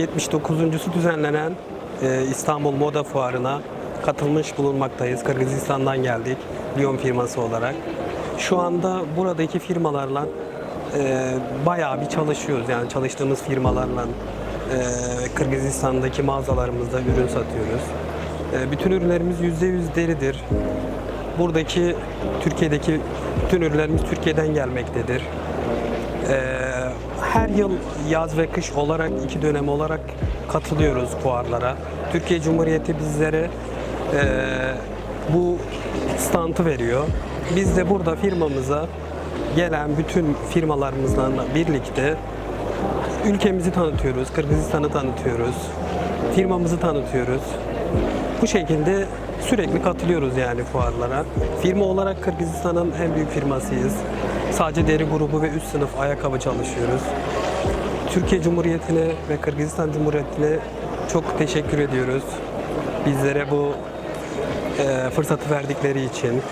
79.sü düzenlenen e, İstanbul Moda Fuarı'na katılmış bulunmaktayız. Kırgızistan'dan geldik Lyon firması olarak. Şu anda buradaki firmalarla e, bayağı bir çalışıyoruz. Yani çalıştığımız firmalarla e, Kırgızistan'daki mağazalarımızda ürün satıyoruz. E, bütün ürünlerimiz %100 deridir. Buradaki Türkiye'deki bütün ürünlerimiz Türkiye'den gelmektedir. Her yıl yaz ve kış olarak iki dönem olarak katılıyoruz fuarlara. Türkiye Cumhuriyeti bizlere e, bu standı veriyor. Biz de burada firmamıza gelen bütün firmalarımızla birlikte ülkemizi tanıtıyoruz, Kırgızistan'ı tanıtıyoruz, firmamızı tanıtıyoruz. Bu şekilde sürekli katılıyoruz yani fuarlara. Firma olarak Kırgızistan'ın en büyük firmasıyız. Sadece deri grubu ve üst sınıf ayakkabı çalışıyoruz. Türkiye Cumhuriyeti'ne ve Kırgızistan Cumhuriyeti'ne çok teşekkür ediyoruz. Bizlere bu e, fırsatı verdikleri için.